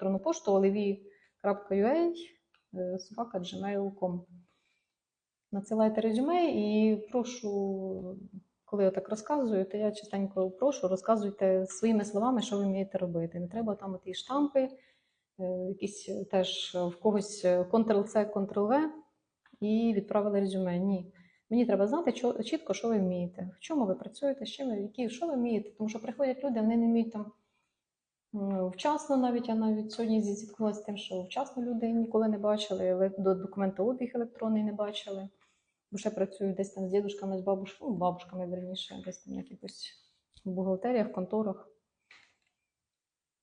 електронну пошту olivi.ua е, собака gmail.com. Надсилайте резюме і прошу, коли я так розказую, то я частенько прошу, розказуйте своїми словами, що ви вмієте робити. Не треба там ті штампи, е, якісь теж в когось Ctrl-C, Ctrl-V і відправили резюме. Ні. Мені треба знати чітко, що ви вмієте, в чому ви працюєте, з чим які, що ви вмієте. Тому що приходять люди, вони не вміють там вчасно навіть, я навіть сьогодні зіткнулася з тим, що вчасно люди ніколи не бачили, документообіг електронний не бачили. Бо ще працюю десь там з дідушками, з бабушками, ну, бабушками, верніше, десь там в якихось бухгалтеріях, конторах,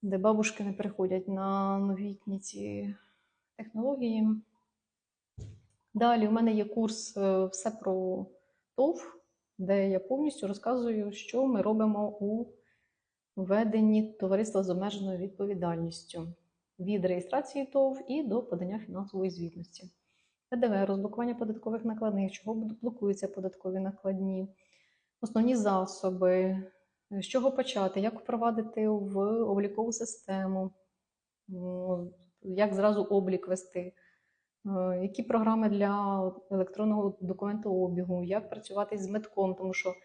де бабушки не приходять на новітні ці технології. Далі у мене є курс е, все про ТОВ, де я повністю розказую, що ми робимо у веденні товариства з обмеженою відповідальністю від реєстрації ТОВ і до подання фінансової звітності. ПДВ, розблокування податкових накладних, чого блокуються податкові накладні, основні засоби, з чого почати, як впровадити в облікову систему, як зразу облік вести, е, які програми для електронного документообігу, як працювати з метком, тому що в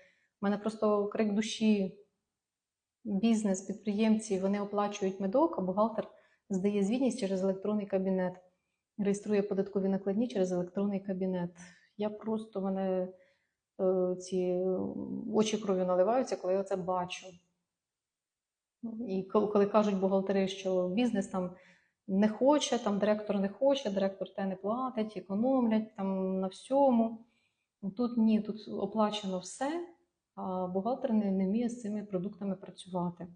мене просто крик душі, бізнес, підприємці, вони оплачують медок, а бухгалтер здає звітність через електронний кабінет реєструє податкові накладні через електронний кабінет. Я просто мене е, ці е, очі кров'ю наливаються, коли я це бачу. І коли, коли кажуть бухгалтери, що бізнес там не хоче, там директор не хоче, директор те не платить, економлять там на всьому. Тут ні, тут оплачено все, а бухгалтер не, не вміє з цими продуктами працювати.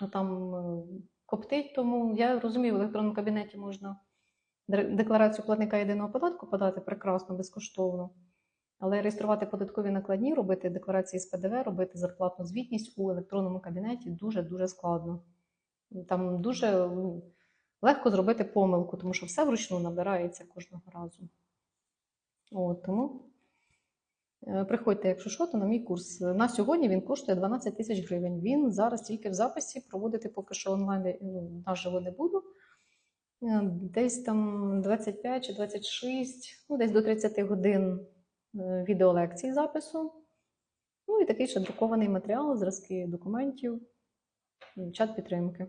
Ну там е, коптить, тому я розумію, в електронному кабінеті можна декларацію платника єдиного податку подати прекрасно, безкоштовно. Але реєструвати податкові накладні, робити декларації з ПДВ, робити зарплатну звітність у електронному кабінеті дуже-дуже складно. Там дуже ну, легко зробити помилку, тому що все вручну набирається кожного разу. От, тому приходьте, якщо що, то на мій курс. На сьогодні він коштує 12 тисяч гривень. Він зараз тільки в записі проводити поки що онлайн ну, наживо не буду. Е, Десь там 25 чи 26, ну десь до 30 годин е, відеолекцій запису. Ну і такий ще друкований матеріал, зразки документів, чат підтримки.